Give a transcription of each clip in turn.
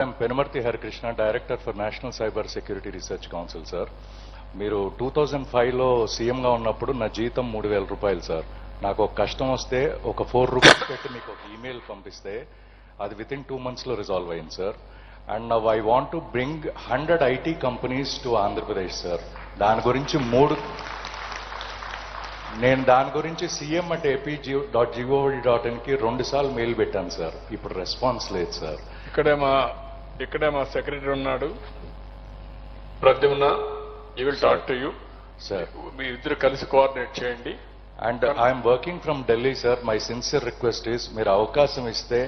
I'm Penamarthi Harikrishna director for national cyber security research council sir మీరు two thousand ఫైవ్లో సీఎంగా ఉన్నప్పుడు నా జీతం మూడు వేల రూపాయలు సార్ నాకు ఒక కష్టం వస్తే ఒక ఫోర్ రూపీస్ పెట్టి మీకు ఒక ఈమెయిల్ పంపిస్తే అది విత్ ఇన్ టూ మంత్స్లో రిజాల్వ్ అయింది sir and now I want to bring hundred IT companies to Andhra Pradesh sir దాని గురించి మూడు నేను దాని గురించి CM at AP dot gov dot ఇన్కి రెండుసార్లు మెయిల్ పెట్టాను సార్ ఇప్పుడు రెస్పాన్స్ లేదు సార్ ఇక్కడ మా ఇక్కడే మా సెక్రటరీ ఉన్నాడు. Pradyumna you will talk to you sir మీ ఇద్దరు కలిసి కోఆర్డినేట్ చేయండి. And I'm working from Delhi sir my sincere request is మీరు అవకాశం ఇస్తే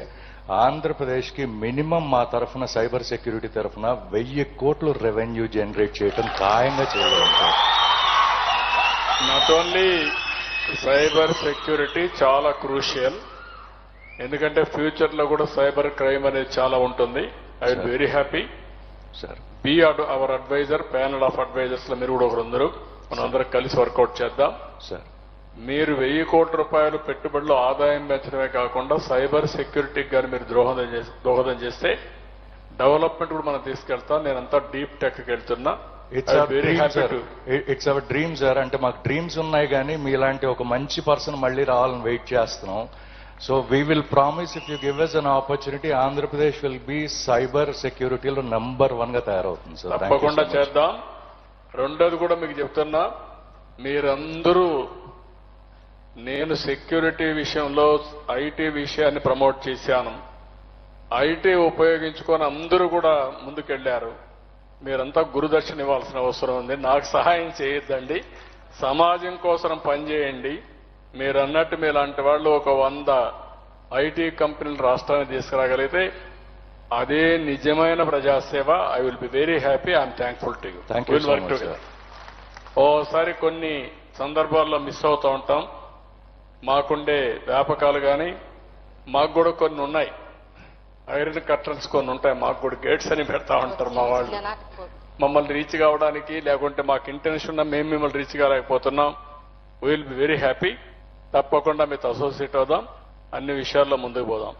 ఆంధ్రప్రదేశ్కి మినిమం మా తరఫున సైబర్ సెక్యూరిటీ తరఫున వెయ్యి కోట్లు రెవెన్యూ జనరేట్ చేయడం ఖాయంగా చేయగలం sir not only cyber security చాలా క్రూషియల్ ఎందుకంటే ఫ్యూచర్లో కూడా సైబర్ క్రైమ్ అనేది చాలా ఉంటుంది. I will very happy. Sir. Be our advisor panel of అడ్వైజర్స్లో మీరు కూడా ఒకరు అందరూ మనం అందరం కలిసి వర్కౌట్ చేద్దాం. సార్. మీరు వెయ్యి కోట్ల రూపాయలు పెట్టుబడిలో ఆదాయం పెంచడమే కాకుండా సైబర్ సెక్యూరిటీకి కానీ మీరు దోహదం చేస్తే దోహదం చేస్తే డెవలప్మెంట్ కూడా మనం తీసుకెళ్తాం. నేనంతా డీప్ టెక్ వెళ్తున్నా. ఇట్స్ అవర్ డ్రీమ్ సార్ అంటే మాకు డ్రీమ్స్ ఉన్నాయి కానీ మీలాంటి ఒక మంచి పర్సన్ మళ్ళీ రావాలని వెయిట్ చేస్తున్నాం. So we will promise if you give us an opportunity Andhra Pradesh will be cyber సెక్యూరిటీలో number వన్గా తయారవుతుంది సార్ తప్పకుండా. చేద్దాం. రెండోది కూడా మీకు చెప్తున్నా. మీరందరూ నేను సెక్యూరిటీ విషయంలో ఐటీ విషయాన్ని ప్రమోట్ చేశాను. ఐటీ ఉపయోగించుకొని అందరూ కూడా ముందుకెళ్ళారు మీరంతా గురుదర్శన ఇవ్వాల్సిన అవసరం ఉంది. నాకు సహాయం చేయొద్దండి. సమాజం కోసం పనిచేయండి. మీరు అన్నట్టు మీలాంటి వాళ్ళు ఒక వంద ఐటీ కంపెనీలు రాష్ట్రానికి తీసుకురాగలిగితే అదే నిజమైన ప్రజాసేవ. I will be very happy I'm thankful to you much, sir. ఓసారి కొన్ని సందర్భాల్లో మిస్ అవుతూ ఉంటాం. మాకుండే వ్యాపకాలు కానీ మాకు కూడా కొన్ని ఉన్నాయి. ఐరన్ కర్టన్స్ కొన్ని ఉంటాయి. మాకు కూడా గేట్స్ అని పెడతా ఉంటారు మా వాళ్ళు. మమ్మల్ని రీచ్ కావడానికి లేకుంటే మాకు ఇంటెన్షన్ ఉన్నా మేము మిమ్మల్ని రీచ్ కాలేకపోతున్నాం. విల్ బి వెరీ హ్యాపీ తప్పకుండా మీతో అసోసియేట్ అవుదాం. అన్ని విషయాల్లో ముందుకు పోదాం.